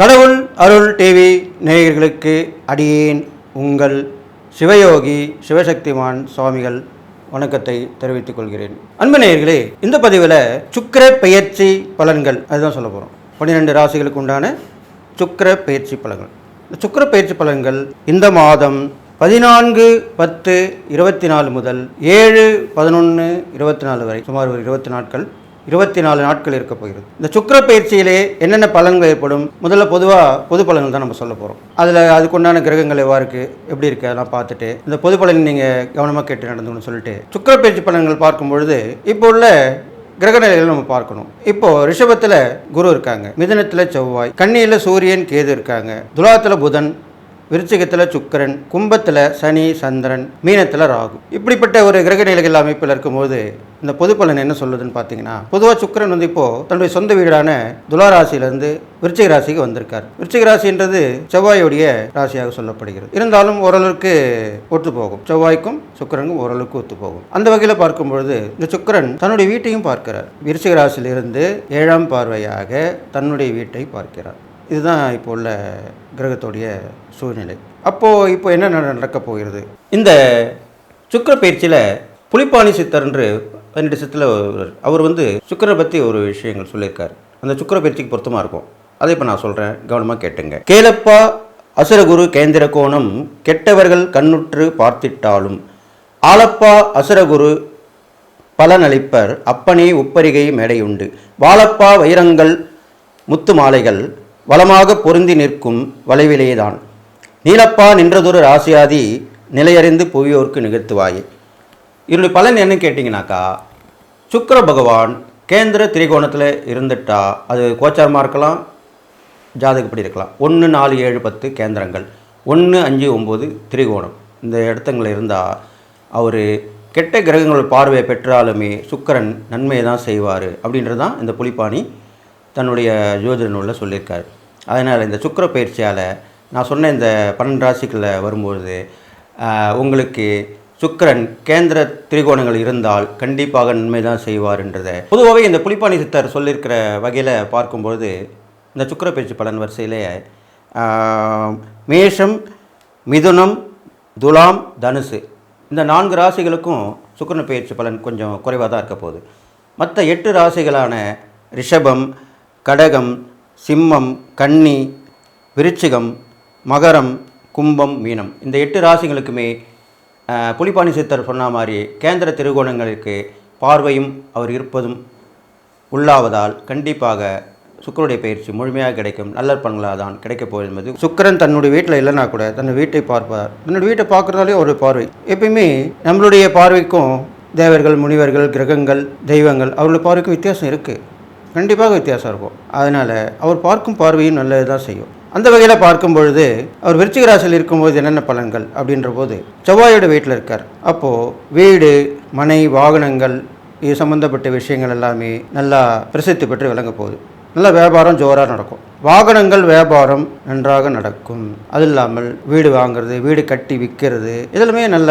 கடவுள் அருள் டிவி நேயர்களுக்கு அடியேன் உங்கள் சிவயோகி சிவசக்திமான் சுவாமிகள் வணக்கத்தை தெரிவித்துக் கொள்கிறேன். அன்பு நேயர்களே இந்த பதிவில் சுக்கர பெயர்ச்சி பலன்கள் அதுதான் சொல்ல போகிறோம் பன்னிரெண்டு ராசிகளுக்கு உண்டான சுக்கர பயிற்சி பலன்கள். இந்த சுக்கர பெயர்ச்சி பலன்கள் இந்த மாதம் பதினான்கு பத்து இருபத்தி நாலு முதல் ஏழு பதினொன்று இருபத்தி நாலு வரை சுமார் ஒரு இருபத்தி நாட்கள் இருபத்தி நாலு நாட்கள் இருக்க போகிறது. இந்த சுக்கர பயிற்சியிலே என்னென்ன பலன்கள் ஏற்படும்? முதல்ல பொதுவாக பொது பலன்கள் தான் நம்ம சொல்ல போகிறோம் அதில் அதுக்குண்டான கிரகங்கள் எவ்வாறு இருக்குது எப்படி இருக்குது அதெல்லாம் பார்த்துட்டு இந்த பொது பலன் நீங்கள் கவனமாக கேட்டு நடந்துக்கணும்னு சொல்லிட்டு சுக்கிர பயிற்சி பலன்கள் பார்க்கும் பொழுது இப்போ உள்ள கிரகநிலைகள் நம்ம பார்க்கணும். இப்போ ரிஷபத்தில் குரு இருக்காங்க. மிதனத்தில் செவ்வாய். கண்ணியில் சூரியன் கேது இருக்காங்க. துலாத்தில் புதன் விருச்சிகத்தில் சுக்கிரன் கும்பத்தில் சனி சந்திரன் மீனத்தில் ராகு. இப்படிப்பட்ட ஒரு கிரக நிலைகள் அமைப்பில் இருக்கும்போது இந்த பொது பலன் என்ன சொல்லுதுன்னு பார்த்தீங்கன்னா பொதுவாக சுக்கரன் வந்து இப்போ தன்னுடைய சொந்த வீடான துளாராசியிலேருந்து விருச்சிக ராசிக்கு வந்திருக்கார். விருச்சிக ராசின்றது செவ்வாயுடைய ராசியாக சொல்லப்படுகிறது. இருந்தாலும் ஓரளவுக்கு ஒத்து போகும். செவ்வாய்க்கும் சுக்கரனுக்கும் ஓரளவுக்கு ஒத்து போகும். அந்த வகையில் பார்க்கும் பொழுது இந்த சுக்கிரன் தன்னுடைய வீட்டையும் பார்க்கிறார். விருச்சிக ராசியிலிருந்து ஏழாம் பார்வையாக தன்னுடைய வீட்டை பார்க்கிறார். இதுதான் இப்போ உள்ள கிரகத்துடைய சூழ்நிலை. அப்போது இப்போ என்ன நடக்கப் போகிறது? இந்த சுக்கிர பயிற்சியில் புலிப்பாணி சித்தர் என்று பன்னெண்டு சித்தில் அவர் வந்து சுக்கரை பற்றி ஒரு விஷயங்கள் சொல்லியிருக்கார். அந்த சுக்கிர பயிற்சிக்கு பொருத்தமாக இருக்கும். அதை இப்போ நான் சொல்கிறேன் கவனமாக கேட்டுங்க. கேளப்பா அசுரகுரு கேந்திர கோணம் கெட்டவர்கள் கண்ணுற்று பார்த்திட்டாலும் ஆலப்பா அசுரகுரு பலனளிப்பர். அப்பனே உப்பரிகை மேடையுண்டு. வாழப்பா வைரங்கள் முத்து மாலைகள் வளமாக பொருந்தி நிற்கும் வளைவிலேதான். நீலப்பா நின்றதொரு ராசியாதி நிலையறிந்து புவியோர்க்கு நிகழ்த்துவாயே. இதனுடைய பலன் என்னன்னு கேட்டிங்கனாக்கா சுக்கர பகவான் கேந்திர திரிகோணத்தில் இருந்துட்டா அது கோச்சாரமாக இருக்கலாம் ஜாதகப்படி இருக்கலாம். ஒன்று நாலு ஏழு பத்து கேந்திரங்கள். ஒன்று அஞ்சு ஒம்பது திரிகோணம். இந்த இடத்துங்களில் இருந்தால் அவர் கெட்ட கிரகங்கள் பார்வையை பெற்றாலுமே சுக்கிரன் நன்மையை தான் செய்வார் அப்படின்றது தான் இந்த புலிப்பாணி தன்னுடைய ஜோதிட நூலில் சொல்லியிருக்காரு. அதனால் இந்த சுக்கர பயிற்சியால் நான் சொன்ன இந்த பன்னெண்டு ராசிகளில் வரும்பொழுது உங்களுக்கு சுக்கிரன் கேந்திர திரிகோணங்கள் இருந்தால் கண்டிப்பாக நன்மை தான் செய்வார்ன்றதை. பொதுவாகவே இந்த புலிப்பாணி சித்தர் சொல்லியிருக்கிற வகையில் பார்க்கும்பொழுது இந்த சுக்கர பயிற்சி பலன் வரிசையிலே மேஷம் மிதுனம் துலாம் தனுசு. இந்த நான்கு ராசிகளுக்கும் சுக்கிரன பயிற்சி பலன் கொஞ்சம் குறைவாக தான் இருக்க போகுது. மற்ற எட்டு ராசிகளான ரிஷபம் கடகம் சிம்மம் கன்னி விருச்சிகம் மகரம் கும்பம் மீனம். இந்த எட்டு ராசிகளுக்குமே புலிபாணி புலிப்பாணி சித்தர் சொன்ன மாதிரி கேந்திர திருகோணங்களுக்கு பார்வையும் அவர் இருப்பதும் உள்ளாவதால் கண்டிப்பாக சுக்கருடைய பயிற்சி முழுமையாக கிடைக்கும். நல்ல பண்களாக தான் கிடைக்கப் போகுது என்பது. சுக்கிரன் தன்னுடைய வீட்டில் இல்லைனா கூட தன் வீட்டை பார்ப்பார். தன்னுடைய வீட்டை பார்க்குறதாலே ஒரு பார்வை. எப்பயுமே நம்மளுடைய பார்வைக்கும் தேவர்கள் முனிவர்கள் கிரகங்கள் தெய்வங்கள் அவர்களுடைய பார்வைக்கும் வித்தியாசம் இருக்குது கண்டிப்பாக வித்தியாசம் இருக்கும். அதனால் அவர் பார்க்கும் பார்வையும் நல்லது தான் செய்யும். அந்த வகையில் பார்க்கும் பொழுது அவர் விருச்சிக ராசியில் இருக்கும்போது என்னென்ன பலன்கள் அப்படின்ற போது செவ்வாயோட வீட்டில் இருக்கார். அப்போது வீடு மனை வாகனங்கள் இது சம்மந்தப்பட்ட விஷயங்கள் எல்லாமே நல்லா பிரசித்தி பெற்று விளங்க போகுது. நல்ல வியாபாரம் ஜோராக நடக்கும். வாகனங்கள் வியாபாரம் நன்றாக நடக்கும். அது இல்லாமல் வீடு வாங்குறது வீடு கட்டி விற்கிறது இதெல்லாமே நல்ல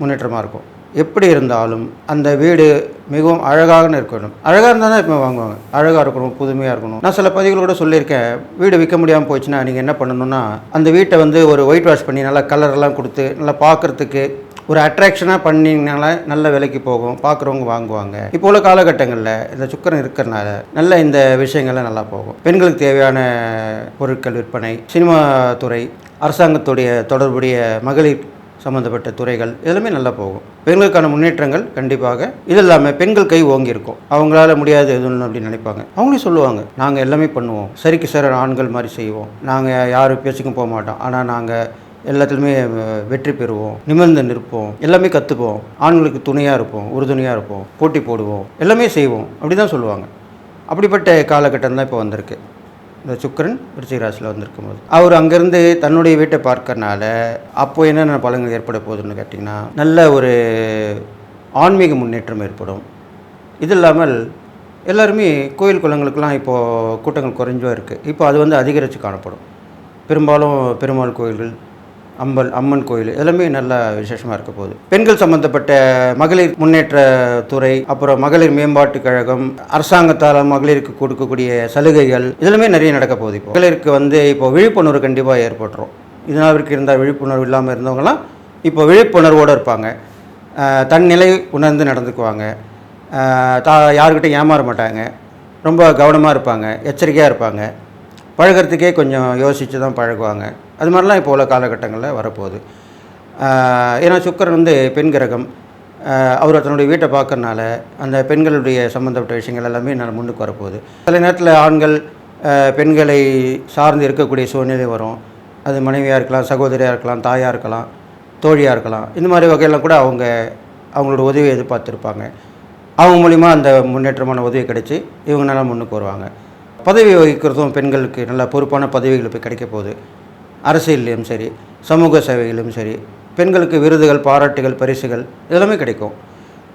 முன்னேற்றமாக இருக்கும். எப்படி இருந்தாலும் அந்த வீடு மிகவும் அழகாக இருக்கணும் அழகாக இருந்தால் தான் இப்போ வாங்குவாங்க. அழகாக இருக்கணும் புதுமையாக இருக்கணும். நான் சில பதிவுகள் கூட சொல்லியிருக்கேன். வீடு விற்க முடியாமல் போச்சுன்னா நீங்கள் என்ன பண்ணணும்னா அந்த வீட்டை வந்து ஒரு ஒயிட் வாஷ் பண்ணி நல்லா கலர்லாம் கொடுத்து நல்லா பார்க்குறதுக்கு ஒரு அட்ராக்ஷனாக பண்ணிங்கனால நல்ல விலைக்கு போகும். பார்க்குறவங்க வாங்குவாங்க. இப்போ உள்ள காலகட்டங்களில் இந்த சுக்கரம் இருக்கிறனால நல்ல இந்த விஷயங்கள்லாம் நல்லா போகும். பெண்களுக்கு தேவையான பொருட்கள் விற்பனை சினிமா துறை அரசாங்கத்துடைய தொடர்புடைய மகளிர் சம்மந்தப்பட்ட துறைகள் எல்லாமே நல்லா போகும். பெண்களுக்கான முன்னேற்றங்கள் கண்டிப்பாக இது இல்லாமல் பெண்கள் கை ஓங்கியிருக்கும். அவங்களால முடியாது எதுவும் அப்படின்னு நினைப்பாங்க. அவங்களே சொல்லுவாங்க நாங்கள் எல்லாமே பண்ணுவோம். சரிக்கு சார் ஆண்கள் மாதிரி செய்வோம். நாங்கள் யாரும் பேச்சுக்கும் போக மாட்டோம். ஆனால் நாங்கள் எல்லாத்துலேயுமே வெற்றி பெறுவோம். நிமிர்ந்து நிற்போம். எல்லாமே கற்றுப்போம் ஆண்களுக்கு துணையாக இருப்போம். உறுதுணையாக இருப்போம். போட்டி போடுவோம். எல்லாமே செய்வோம். அப்படி தான் சொல்லுவாங்க. அப்படிப்பட்ட காலகட்டம் தான் இப்போ வந்திருக்கு. இந்த சுக்கிரன் விருச்சிகராசியில் வந்திருக்கும் போது அவர் அங்கேருந்து தன்னுடைய வீட்டை பார்க்கறனால அப்போது என்னென்ன பலன்கள் ஏற்பட போகுதுன்னு கேட்டிங்கன்னா நல்ல ஒரு ஆன்மீக முன்னேற்றம் ஏற்படும். இது இல்லாமல் எல்லாருமே கோயில் குளங்களுக்கெல்லாம் இப்போது கூட்டங்கள் குறைஞ்சோ இருக்குது இப்போ அது வந்து அதிகரித்து காணப்படும். பெரும்பாலும் பெருமாள் கோயில்கள் அம்பல் அம்மன் கோயில். எல்லாமே நல்ல விசேஷமாக இருக்க போகுது. பெண்கள் சம்பந்தப்பட்ட மகளிர் முன்னேற்ற துறை அப்புறம் மகளிர் மேம்பாட்டு கழகம் அரசாங்கத்தால் மகளிருக்கு கொடுக்கக்கூடிய சலுகைகள் இதெல்லாமே நிறைய நடக்க போகுது இப்போ. மகளிருக்கு வந்து இப்போ விழிப்புணர்வு கண்டிப்பாக ஏற்பட்டுரும் இதனால் வரைக்கும் இருந்தால் விழிப்புணர்வு இல்லாமல் இருந்தவங்களாம் இப்போ விழிப்புணர்வோடு இருப்பாங்க. தன்னிலை உணர்ந்து நடந்துக்குவாங்க. தா யாருக்கிட்டையும் ஏமாற மாட்டாங்க. ரொம்ப கவனமாக இருப்பாங்க. எச்சரிக்கையாக இருப்பாங்க. பழகுறதுக்கே கொஞ்சம் யோசித்து தான் பழகுவாங்க. அது மாதிரிலாம் இப்போ உள்ள காலகட்டங்களில் வரப்போகுது. ஏன்னா சுக்கரன் வந்து பெண் கிரகம். அவர் தன்னுடைய வீட்டை பார்க்கறனால அந்த பெண்களுடைய சம்மந்தப்பட்ட விஷயங்கள் எல்லாமே நான் முன்னுக்கு வரப்போகுது. சில நேரத்தில் ஆண்கள் பெண்களை சார்ந்து இருக்கக்கூடிய சூழ்நிலை வரும். அது மனைவியாக இருக்கலாம் சகோதரியாக இருக்கலாம் தாயாக இருக்கலாம் தோழியாக இருக்கலாம். இந்த மாதிரி வகையெல்லாம் கூட அவங்க அவங்களோட உதவியை எதிர்பார்த்துருப்பாங்க. அவங்க மூலிமா அந்த முன்னேற்றமான உதவி கிடைச்சி இவங்க நல்லா முன்னுக்கு வருவாங்க. பதவி வகிக்கிறதும் பெண்களுக்கு நல்ல பொறுப்பான பதவிகள் இப்போ கிடைக்க போகுது. அரசியல்லையும் சரி சமூக சேவைகளிலும் சரி பெண்களுக்கு விருதுகள் பாராட்டுகள் பரிசுகள் இதெல்லாமே கிடைக்கும்.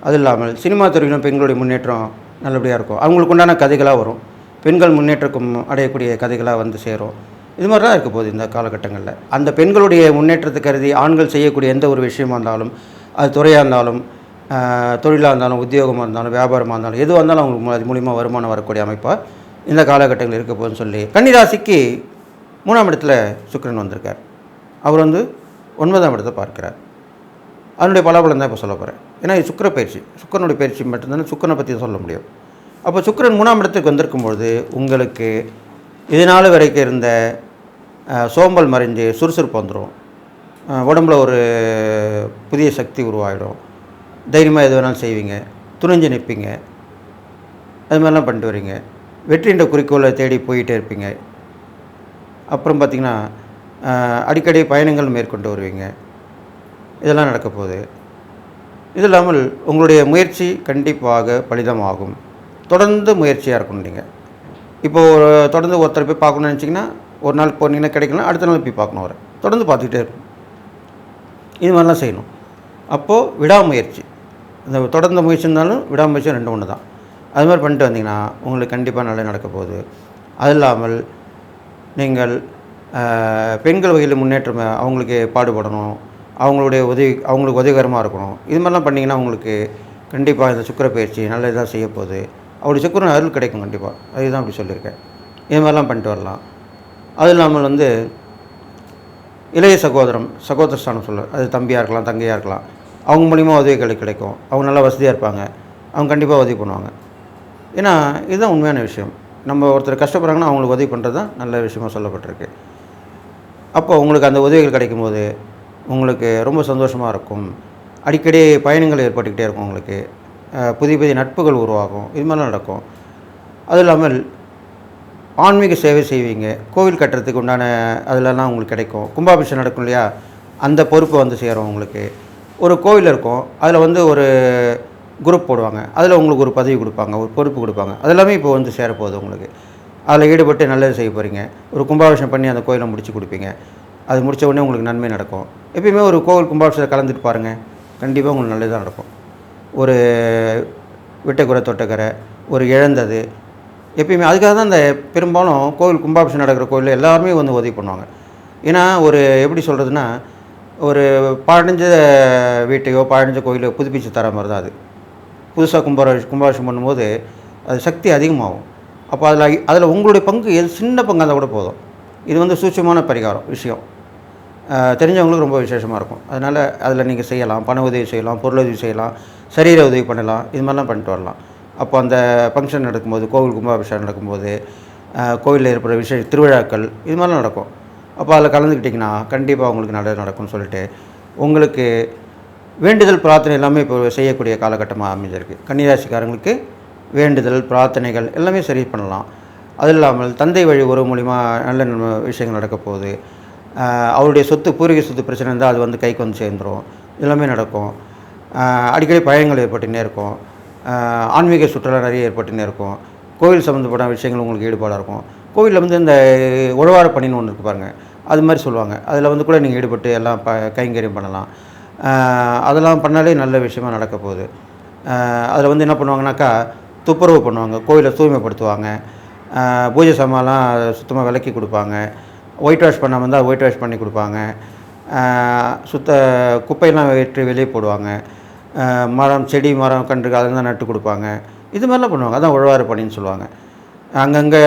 அது இல்லாமல் சினிமா துறையிலும் பெண்களுடைய முன்னேற்றம் நல்லபடியாக இருக்கும். அவங்களுக்கு உண்டான கதைகளாக வரும். பெண்கள் முன்னேற்றக்கும் அடையக்கூடிய கதைகளாக வந்து சேரும். இது மாதிரி தான் இருக்க போகுது இந்த காலகட்டங்களில். அந்த பெண்களுடைய முன்னேற்றத்தை கருதி ஆண்கள் செய்யக்கூடிய எந்த ஒரு விஷயமா இருந்தாலும் அது துறையாக இருந்தாலும் தொழிலாக இருந்தாலும் உத்தியோகமாக இருந்தாலும் வியாபாரமாக இருந்தாலும் எதுவாக இருந்தாலும் அவங்களுக்கு அது மூலிமா வருமானம் வரக்கூடிய அமைப்பாக இந்த காலகட்டங்கள் இருக்க போகுதுன்னு சொல்லி கன்னிராசிக்கு மூணாம் இடத்துல சுக்கிரன் வந்திருக்கார். அவர் வந்து ஒன்பதாம் இடத்தை பார்க்கிறார். அதனுடைய பலாபலம் தான் இப்போ சொல்ல போகிறேன் ஏன்னா இது சுக்கிர பயிற்சி. சுக்கரனுடைய பயிற்சி மட்டும்தானே சுக்கரனை பற்றி சொல்ல முடியும். அப்போ சுக்கிரன் மூணாம் இடத்துக்கு வந்திருக்கும்பொழுது உங்களுக்கு இதனால் வரைக்கும் இருந்த சோம்பல் மறைஞ்சு சுறுசுறுப்பு வந்துடும் உடம்புல ஒரு புதிய சக்தி உருவாகிடும் தைரியமாக எது வேணாலும் செய்வீங்க. துணிஞ்சு நிற்பீங்க. அது மாதிரிலாம் பண்ணிட்டு வரீங்க. வெற்றின்ற குறிக்கோளை தேடி போயிட்டே இருப்பீங்க. அப்புறம் பார்த்திங்கன்னா அடிக்கடி பயணங்கள் மேற்கொண்டு வருவீங்க. இதெல்லாம் நடக்க போகுது. இது இல்லாமல் உங்களுடைய முயற்சி கண்டிப்பாக பலிதமாகும். தொடர்ந்து முயற்சியாக இருக்கணும் நீங்கள் இப்போது ஒரு தொடர்ந்து ஒருத்தர் போய் பார்க்கணும்னு நினச்சிங்கன்னா ஒரு நாள் போனீங்கன்னா கிடைக்கலாம் அடுத்த நாள் போய் பார்க்கணும் அவரை. தொடர்ந்து பார்த்துக்கிட்டே இருக்கணும். இது மாதிரிலாம் செய்யணும். அப்போது விடாமுயற்சி. இந்த தொடர்ந்த முயற்சி இருந்தாலும் விடாமுயற்சி ரெண்டு ஒன்று தான் அது மாதிரி பண்ணிட்டு வந்தீங்கன்னா உங்களுக்கு கண்டிப்பாக நல்லா நடக்க போகுது. அது இல்லாமல் நீங்கள் பெண்கள் வகையில் முன்னேற்றம் அவங்களுக்கு பாடுபடணும். அவங்களுடைய உதவி அவங்களுக்கு உதவிகரமாக இருக்கணும். இது மாதிரிலாம் பண்ணிங்கன்னா உங்களுக்கு கண்டிப்பாக இந்த சுக்கிர பயிற்சி நல்ல இதாக செய்ய போகுது. அவருடைய சுக்கரன் அருள் கிடைக்கும் கண்டிப்பாக அதுதான் அப்படி சொல்லியிருக்கேன். இது மாதிரிலாம் பண்ணிட்டு வரலாம். அது இல்லாமல் வந்து இளைய சகோதரம் சகோதர ஸ்தானம் சொல்ல அது தம்பியாக இருக்கலாம் தங்கையாக இருக்கலாம். அவங்க மூலிமா உதவிகள் கிடைக்கும். அவங்க நல்லா வசதியாக இருப்பாங்க. அவங்க கண்டிப்பாக உதவி பண்ணுவாங்க. ஏன்னா இதுதான் உண்மையான விஷயம். நம்ம ஒருத்தர் கஷ்டப்படுறாங்கன்னா அவங்களுக்கு உதவி பண்ணுறது தான் நல்ல விஷயமா சொல்லப்பட்டிருக்கு. அப்போ உங்களுக்கு அந்த உதவிகள் கிடைக்கும்போது உங்களுக்கு ரொம்ப சந்தோஷமாக இருக்கும். அடிக்கடி பயணங்கள் ஏற்பட்டுக்கிட்டே இருக்கும் உங்களுக்கு. புதிய புதிய நட்புகள் உருவாகும். இது மாதிரிலாம் நடக்கும். அதுவும் இல்லாமல் ஆன்மீக சேவை செய்வீங்க. கோவில் கட்டுறதுக்கு உண்டான அதிலலாம் உங்களுக்கு கிடைக்கும். கும்பாபிஷேகம் நடக்கும் இல்லையா? அந்த பொறுப்பு வந்து சேரும் உங்களுக்கு. ஒரு கோவில் இருக்கும். அதில் வந்து ஒரு குரூப் போடுவாங்க. அதில் உங்களுக்கு ஒரு பதவி கொடுப்பாங்க ஒரு பொறுப்பு கொடுப்பாங்க. அதெல்லாமே இப்போ வந்து சேரப்போகுது உங்களுக்கு. அதில் ஈடுபட்டு நல்லது செய்ய போகிறீங்க ஒரு கும்பாபிஷேகம் பண்ணி அந்த கோயிலை முடிச்சு கொடுப்பீங்க. அது முடித்த உடனே உங்களுக்கு நன்மை நடக்கும். எப்பயுமே ஒரு கோவில் கும்பாபிஷேகம் கலந்துட்டு பாருங்கள் கண்டிப்பாக உங்களுக்கு நல்லதாக நடக்கும். ஒரு விட்டக்குறை தொட்டக்கரை ஒரு இழந்தது. எப்பயுமே அதுக்காக தான் இந்த பெரும்பாலும் கோவில் கும்பாபிஷேகம் நடக்கிற கோயிலில் எல்லாருமே வந்து உதவி பண்ணுவாங்க. ஏன்னா ஒரு எப்படி சொல்கிறதுனா ஒரு பழஞ்ச வீட்டையோ பழஞ்ச கோயிலையோ புதுப்பிச்சு தர மாதிரி தான் அது. புதுசாக கும்பார கும்பாபிஷேகம் பண்ணும்போது அது சக்தி அதிகமாகும். அப்போ அதில் அதில் உங்களுடைய பங்கு எது சின்ன பங்காக இருந்தால் கூட போதும். இது வந்து சூட்சமான பரிகாரம் விஷயம். தெரிஞ்சவங்களுக்கு ரொம்ப விசேஷமாக இருக்கும். அதனால் அதில் நீங்கள் செய்யலாம் பண உதவி செய்யலாம் பொருள் உதவி செய்யலாம் சரீர உதவி பண்ணலாம் இது மாதிரிலாம் பண்ணிட்டு வரலாம். அப்போ அந்த ஃபங்க்ஷன் நடக்கும்போது கோவில் கும்பாபிஷேகம் நடக்கும்போது கோவிலில் ஏற்படுற விசேஷ திருவிழாக்கள் இது மாதிரிலாம் நடக்கும். அப்போ அதில் கலந்துக்கிட்டிங்கன்னா கண்டிப்பாக உங்களுக்கு நல்லது நடக்கும்னு சொல்லிட்டு உங்களுக்கு வேண்டுதல் பிரார்த்தனை எல்லாமே இப்போ செய்யக்கூடிய காலகட்டமாக அமைஞ்சிருக்கு. கன்னிராசிக்காரங்களுக்கு வேண்டுதல் பிரார்த்தனைகள் எல்லாமே சரி பண்ணலாம். அது இல்லாமல் தந்தை வழி உறவு மூலிமா நல்ல விஷயங்கள் நடக்க போகுது. அவருடைய சொத்து பூர்வீக சொத்து பிரச்சனை இருந்தால் அது வந்து கைக்கு வந்து சேர்ந்துடும் எல்லாமே நடக்கும். அடிக்கடி பயணங்கள் ஏற்பட்டுனே இருக்கும். ஆன்மீக சுற்றுலா நிறைய ஏற்பட்டுனே இருக்கும். கோவில் சம்மந்தப்பட்ட விஷயங்கள் உங்களுக்கு ஈடுபாடாக இருக்கும். கோவிலில் வந்து இந்த உழவார பணின்னு ஒன்று இருக்கு பாருங்கள் அது மாதிரி சொல்லுவாங்க. அதில் வந்து கூட நீங்கள் ஈடுபட்டு எல்லாம் ப கைங்கரியம் பண்ணலாம். அதெல்லாம் பண்ணாலே நல்ல விஷயமா நடக்க போகுது. அதில் வந்து என்ன பண்ணுவாங்கனாக்கா துப்புரவு பண்ணுவாங்க. கோயிலை தூய்மைப்படுத்துவாங்க. பூஜை சாமான்லாம் சுத்தமாக விலக்கி கொடுப்பாங்க. ஒயிட் வாஷ் பண்ணாமல் இருந்தால் ஒயிட் வாஷ் பண்ணி கொடுப்பாங்க. சுத்த குப்பையெல்லாம் வெற்றி வெளியே போடுவாங்க. மரம் செடி மரம் கன்று அதெல்லாம் நட்டு கொடுப்பாங்க. இது மாதிரிலாம் பண்ணுவாங்க. அதான் உழவார பணின்னு சொல்லுவாங்க. அங்கங்கே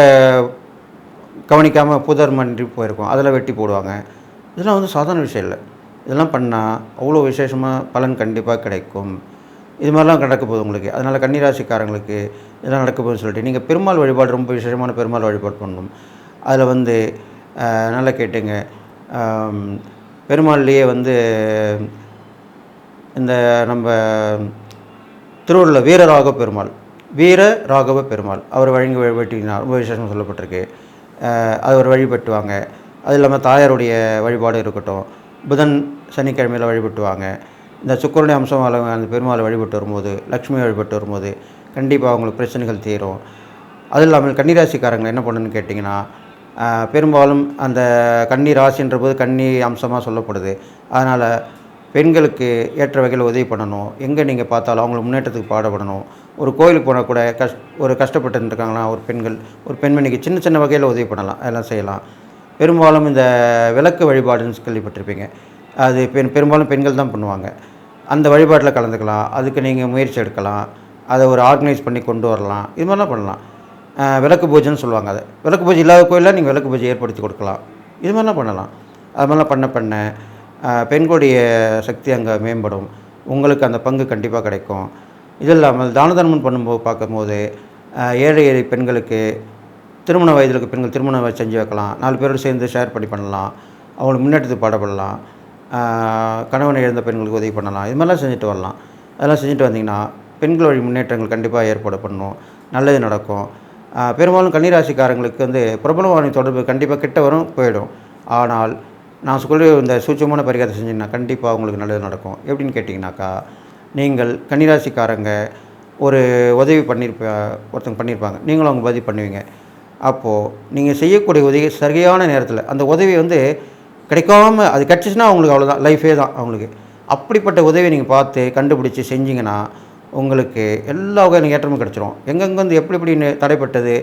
கவனிக்காமல் புதர் மண்டி போயிருக்கோம். அதெல்லாம் வெட்டி போடுவாங்க. இதெல்லாம் வந்து சாதாரண விஷயம் இல்லை. இதெல்லாம் பண்ணால் அவ்வளோ விசேஷமாக பலன் கண்டிப்பாக கிடைக்கும். இது மாதிரிலாம் நடக்க போகுது உங்களுக்கு. அதனால் கன்னிராசிக்காரங்களுக்கு இதெல்லாம் நடக்க போகுதுன்னு சொல்லிட்டு நீங்கள் பெருமாள் வழிபாடு ரொம்ப விசேஷமான பெருமாள் வழிபாடு பண்ணணும். அதில் வந்து நல்லா கேட்டுங்க. பெருமாள்லேயே வந்து இந்த நம்ம திருவள்ளுவர் வீரராக பெருமாள் வீர ராகவ பெருமாள் அவர் வழங்கி வழிபட்டிங்கன்னா ரொம்ப விசேஷமாக சொல்லப்பட்டிருக்கு. அவர் வழிபட்டுவாங்க. அது இல்லாமல் தாயாருடைய வழிபாடு இருக்கட்டும். புதன் சனிக்கிழமையில் வழிபட்டுவாங்க. இந்த சுக்கரனுடைய அம்சம் அந்த பெருமாளை வழிபட்டு வரும்போது லக்ஷ்மி வழிபட்டு வரும்போது கண்டிப்பாக அவங்களுக்கு பிரச்சனைகள் தீரும். அது இல்லாமல் கன்னிராசிக்காரங்க என்ன பண்ணணும்னு கேட்டிங்கன்னா பெரும்பாலும் அந்த கன்னி ராசின்ற போது கன்னி அம்சமாக சொல்லப்படுது. அதனால் பெண்களுக்கு ஏற்ற வகையில் உதவி பண்ணணும். எங்கே நீங்கள் பார்த்தாலும் அவங்களை முன்னேற்றத்துக்கு பாடுபடணும். ஒரு கோயிலுக்கு போனால் கூட கஷ் ஒரு கஷ்டப்பட்டு இருக்காங்களா ஒரு பெண்கள் ஒரு பெண்மணிக்கு சின்ன சின்ன வகையில் உதவி பண்ணலாம். அதெல்லாம் செய்யலாம். பெரும்பாலும் இந்த விளக்கு வழிபாடுன்னு கேள்விப்பட்டிருப்பீங்க. அது பெண் பெரும்பாலும் பெண்கள் தான் பண்ணுவாங்க. அந்த வழிபாட்டில் கலந்துக்கலாம். அதுக்கு நீங்கள் முயற்சி எடுக்கலாம். அதை ஒரு ஆர்கனைஸ் பண்ணி கொண்டு வரலாம். இது மாதிரிலாம் பண்ணலாம். விளக்கு பூஜைன்னு சொல்லுவாங்க அதை. விளக்கு பூஜை இல்லாத கோயிலில் நீங்கள் விளக்கு பூஜை ஏற்படுத்தி கொடுக்கலாம். இது மாதிரிலாம் பண்ணலாம். அது மாதிரிலாம் பண்ண பண்ண பெண்களுடைய சக்தி அங்கே மேம்படும். உங்களுக்கு அந்த பங்கு கண்டிப்பாக கிடைக்கும். இது இல்லாமல் தான தர்மம் பண்ணும்போது பார்க்கும்போது ஏழை ஏழை பெண்களுக்கு திருமண வயதில் இருக்க பெண்கள் திருமணம் செஞ்சு வைக்கலாம். நாலு பேரோடு சேர்ந்து ஷேர் பண்ணி பண்ணலாம். அவங்களுக்கு முன்னேற்றத்துக்கு பாடப்படலாம் கணவனை இழந்த பெண்களுக்கு உதவி பண்ணலாம். இது மாதிரிலாம் செஞ்சுட்டு வரலாம். அதெல்லாம் செஞ்சுட்டு வந்தீங்கன்னா பெண்கள் வழி முன்னேற்றங்கள் கண்டிப்பாக ஏற்பாடு பண்ணும். நல்லது நடக்கும். பெரும்பாலும் கன்னிராசிக்காரங்களுக்கு வந்து பிரபலமான தொடர்பு கண்டிப்பாக கிட்ட வரும் போயிடும். ஆனால் நான் சொல்லி இந்த சூட்சமான பரிகாரத்தை செஞ்சீங்கன்னா கண்டிப்பாக உங்களுக்கு நல்லது நடக்கும். எப்படின்னு கேட்டிங்கனாக்கா நீங்கள் கன்னிராசிக்காரங்க ஒரு உதவி பண்ணியிருப்ப ஒருத்தங்க பண்ணியிருப்பாங்க நீங்களும் அவங்க உதவி பண்ணுவீங்க. அப்போது நீங்கள் செய்யக்கூடிய உதவி சரியான நேரத்தில் அந்த உதவி வந்து கிடைக்காம அது கிடச்சிச்சின்னா அவங்களுக்கு அவ்வளோதான் லைஃபே தான் அவங்களுக்கு. அப்படிப்பட்ட உதவியை நீங்கள் பார்த்து கண்டுபிடிச்சி செஞ்சீங்கன்னா உங்களுக்கு எல்லா வகையான ஏற்றமும் கிடச்சிரும். எங்கெங்கே வந்து எப்படி எப்படி தடைப்பட்டது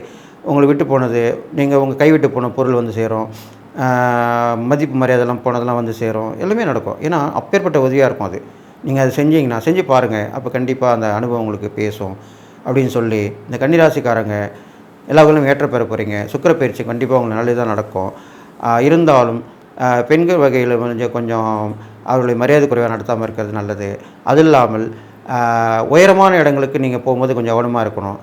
உங்களை விட்டு போனது நீங்கள் உங்கள் கைவிட்டு போன பொருள் வந்து சேரும் மதிப்பு மரியாதைலாம் போனதெல்லாம் வந்து சேரும் எல்லாமே நடக்கும். ஏன்னா அப்பேற்பட்ட உதவியாக இருக்கும் அது. நீங்கள் அதை செஞ்சீங்கன்னா செஞ்சு பாருங்கள் அப்போ கண்டிப்பாக அந்த அனுபவம் உங்களுக்கு பேசும் அப்படின்னு சொல்லி இந்த கன்னிராசிக்காரங்க எல்லா வகையிலும் ஏற்ற பெற போகிறீங்க சுக்கர பயிற்சி கண்டிப்பாக உங்களுக்கு நல்லதாக நடக்கும். இருந்தாலும் பெண்கள் வகையில் கொஞ்சம் கொஞ்சம் அவர்களை மரியாதை குறைவாக நடத்தாமல் இருக்கிறது நல்லது. அது இல்லாமல் உயரமான இடங்களுக்கு நீங்கள் போகும்போது கொஞ்சம் கவனமாக இருக்கணும்.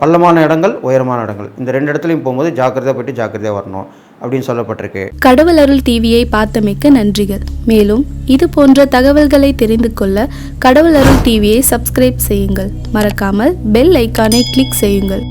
பள்ளமான இடங்கள் உயரமான இடங்கள். இந்த ரெண்டு இடத்துலையும் போகும்போது ஜாக்கிரதையாக போயிட்டு ஜாக்கிரதையாக வரணும் அப்படின்னு சொல்லப்பட்டிருக்கு. கடவுள் அருள் டிவியை பார்த்தமைக்க நன்றிகள். மேலும் இது போன்ற தகவல்களை தெரிந்து கொள்ள கடவுள் அருள் டிவியை சப்ஸ்கிரைப் செய்யுங்கள். மறக்காமல் பெல் ஐக்கானை கிளிக் செய்யுங்கள்.